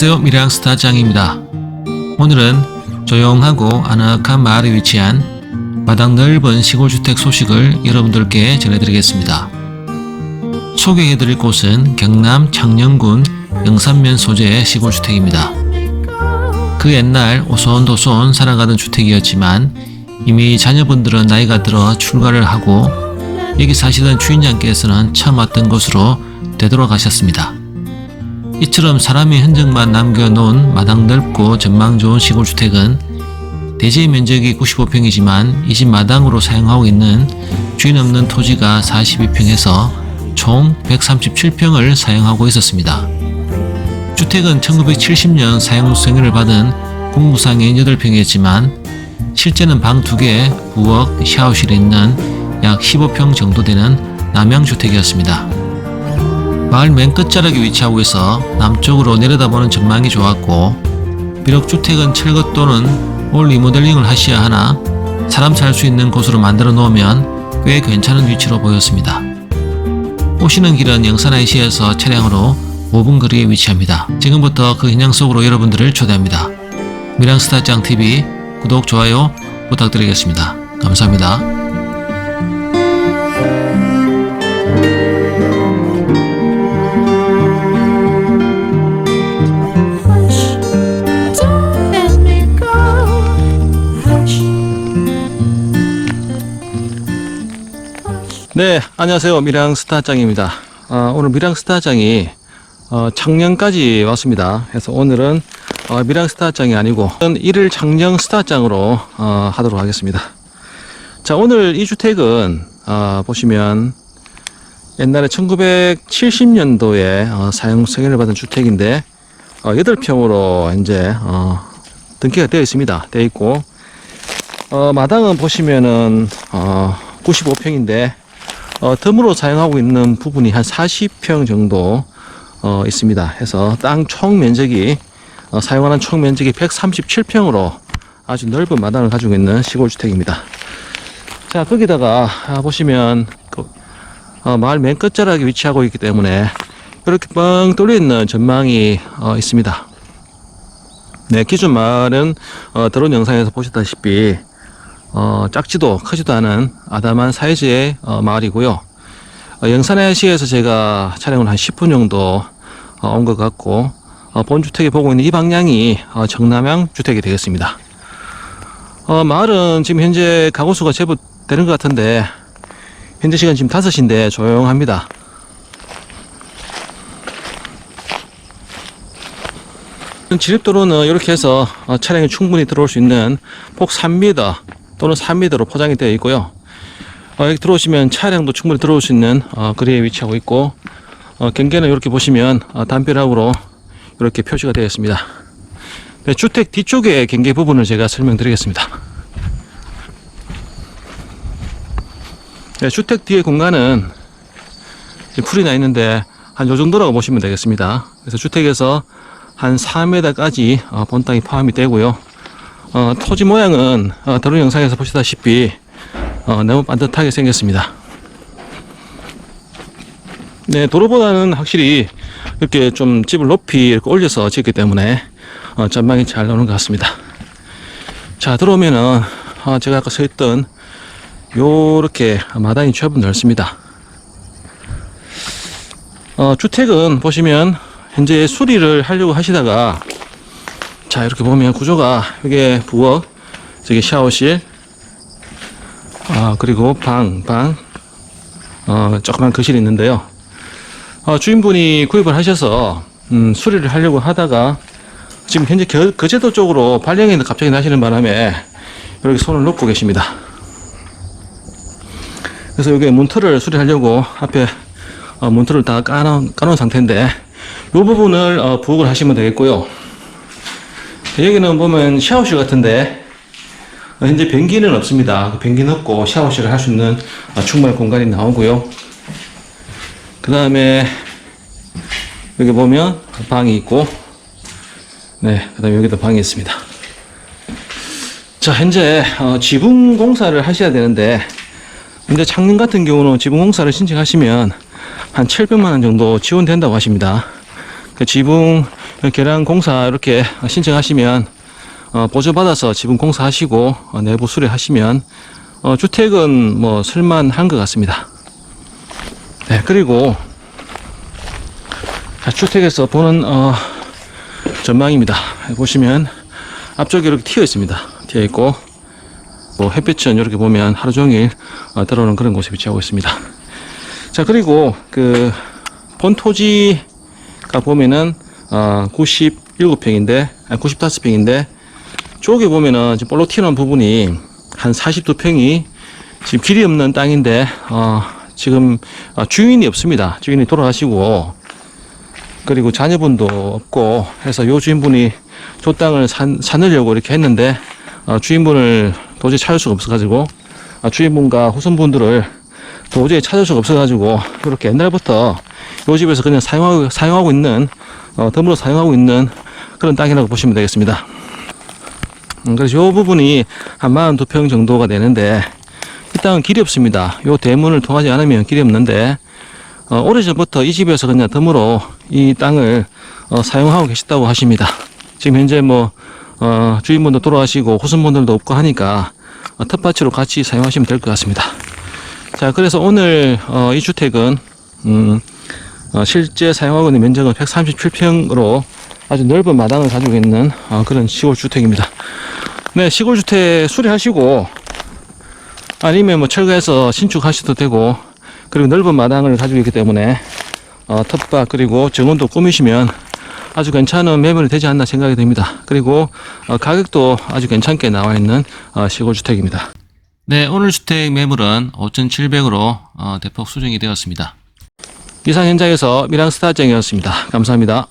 안녕하세요 미래학스타 짱입니다. 오늘은 조용하고 아늑한 마을에 위치한 마당 넓은 시골주택 소식을 여러분들께 전해드리겠습니다. 소개해드릴 곳은 경남 창녕군 영산면 소재의 시골주택입니다. 그 옛날 오손도손 살아가던 주택이었지만 이미 자녀분들은 나이가 들어 출가를 하고 여기 사시던 주인장께서는 처음 왔던 곳으로 되돌아가셨습니다. 이처럼 사람의 흔적만 남겨놓은 마당 넓고 전망 좋은 시골 주택은 대지 면적이 95평이지만 이 집 마당으로 사용하고 있는 주인 없는 토지가 42평에서 총 137평을 사용하고 있었습니다. 주택은 1970년 사용 승인을 받은 공무상인 8평이었지만 실제는 방 2개, 부엌, 샤워실이 있는 약 15평 정도 되는 남양주택이었습니다. 마을 맨 끝자락에 위치하고 있어 남쪽으로 내려다보는 전망이 좋았고 비록 주택은 철거 또는 올 리모델링을 하셔야 하나 사람 살 수 있는 곳으로 만들어 놓으면 꽤 괜찮은 위치로 보였습니다. 오시는 길은 영산 IC에서 차량으로 5분 거리에 위치합니다. 지금부터 그 현장 속으로 여러분들을 초대합니다. 미랑스타짱 TV 구독 좋아요 부탁드리겠습니다. 감사합니다. 네, 안녕하세요. 미랑 스타짱입니다. 아, 오늘 미랑 스타짱이 어, 창녕까지 왔습니다. 그래서 오늘은 어, 미랑 스타짱이 아니고 일일 창녕 스타짱으로 어, 하도록 하겠습니다. 자, 오늘 이 주택은 어, 보시면 옛날에 1970년도에 어, 사용 승인을 받은 주택인데 어, 8평으로 이제 어, 등기가 되어 있습니다. 되어 있고 어, 마당은 보시면은 어, 95평인데 어, 덤으로 사용하고 있는 부분이 한 40평 정도 어, 있습니다. 해서 땅 총 면적이 어, 사용하는 총 면적이 137평으로 아주 넓은 마당을 가지고 있는 시골 주택입니다. 자 거기다가 아, 보시면 그, 어, 마을 맨 끝자락에 위치하고 있기 때문에 이렇게 뻥 뚫려 있는 전망이 어, 있습니다. 네, 기존 마을은 어, 드론 영상에서 보셨다시피 어, 작지도 크지도 않은 아담한 사이즈의 어, 마을이고요. 어, 영산해시에서 제가 촬영을 한 10분 정도 어, 온것 같고 어, 본 주택에 보고 있는 이 방향이 어, 정남향 주택이 되겠습니다. 어, 마을은 지금 현재 가구수가 제법 되는 것 같은데 현재 시간 지금 5시인데 조용합니다. 진입도로는 이렇게 해서 어, 차량이 충분히 들어올 수 있는 폭 3m 또는 3m로 포장이 되어 있고요. 어, 여기 들어오시면 차량도 충분히 들어올 수 있는 어, 거리에 위치하고 있고 어, 경계는 이렇게 보시면 어, 담벼락으로 이렇게 표시가 되어 있습니다. 네, 주택 뒤쪽의 경계 부분을 제가 설명드리겠습니다. 네, 주택 뒤의 공간은 풀이 나 있는데 한 요 정도라고 보시면 되겠습니다. 그래서 주택에서 한 4m까지 어, 본땅이 포함이 되고요. 어, 토지 모양은 어, 다른 영상에서 보시다시피 어, 너무 반듯하게 생겼습니다. 네, 도로보다는 확실히 이렇게 좀 집을 높이 이렇게 올려서 짓기 때문에 어, 전망이 잘 나오는 것 같습니다. 자, 들어오면은 어, 제가 아까 서 있던 요렇게 마당이 최분 넓습니다. 어, 주택은 보시면 현재 수리를 하려고 하시다가 자 이렇게 보면 구조가 이게 부엌 저기 샤워실 아 그리고 방 방 어, 조그만 거실이 있는데요. 어, 주인분이 구입을 하셔서 음, 수리를 하려고 하다가 지금 현재 겨, 거제도 쪽으로 발령이 갑자기 나시는 바람에 이렇게 손을 놓고 계십니다. 그래서 여기 문틀을 수리하려고 앞에 어, 문틀을 다 까놓은, 까놓은 상태인데 이 부분을 어, 부엌을 하시면 되겠고요 여기는 보면 샤워실 같은데 어, 현재 변기는 없습니다. 그 변기는 없고 샤워실을 할 수 있는 어, 충분한 공간이 나오고요. 그 다음에 여기 보면 방이 있고 네, 그 다음에 여기도 방이 있습니다. 자, 현재 어, 지붕 공사를 하셔야 되는데 근데 창릉 같은 경우는 지붕 공사를 신청하시면 한 700만 원 정도 지원된다고 하십니다. 그 지붕 계량 공사 이렇게 신청하시면 어, 보조받아서 지분 공사하시고 어, 내부 수리하시면 어, 주택은 뭐 쓸만한 것 같습니다. 네, 그리고 자, 주택에서 보는 어, 전망입니다. 보시면 앞쪽에 이렇게 튀어 있습니다. 튀어 있고 뭐 햇빛은 이렇게 보면 하루 종일 어, 들어오는 그런 곳에 위치하고 있습니다. 자 그리고 그 본토지가 보면은 어, 97평인데 아니 95평인데 쪽에 보면은 지금 볼록 튀어나온 부분이 한 42평이 지금 길이 없는 땅인데 어, 지금 어, 주인이 없습니다. 주인이 돌아가시고 그리고 자녀분도 없고 해서 요 주인분이 저 땅을 산, 사느려고 이렇게 했는데 어, 주인분을 도저히 찾을 수가 없어가지고 아, 주인분과 후손분들을 도저히 찾을 수가 없어가지고 이렇게 옛날부터 요 집에서 그냥 사용하고, 사용하고 있는 어, 덤으로 사용하고 있는 그런 땅이라고 보시면 되겠습니다. 음, 그래서 요 부분이 한 42평 정도가 되는데 이 땅은 길이 없습니다. 요 대문을 통하지 않으면 길이 없는데 어, 오래전부터 이 집에서 그냥 덤으로 이 땅을 어, 사용하고 계시다고 하십니다. 지금 현재 뭐 어, 주인분도 돌아가시고 후손분들도 없고 하니까 어, 텃밭으로 같이 사용하시면 될 것 같습니다. 자, 그래서 오늘 어, 이 주택은 음, 어, 실제 사용하고 있는 면적은 137평으로 아주 넓은 마당을 가지고 있는 어, 그런 시골 주택입니다. 네, 시골 주택 수리하시고 아니면 뭐 철거해서 신축하셔도 되고 그리고 넓은 마당을 가지고 있기 때문에 어, 텃밭 그리고 정원도 꾸미시면 아주 괜찮은 매물이 되지 않나 생각이 듭니다. 그리고 어, 가격도 아주 괜찮게 나와 있는 어, 시골 주택입니다. 네, 오늘 주택 매물은 5,700으로 어, 대폭 수정이 되었습니다. 이상 현장에서 미랑스타장이었습니다. 감사합니다.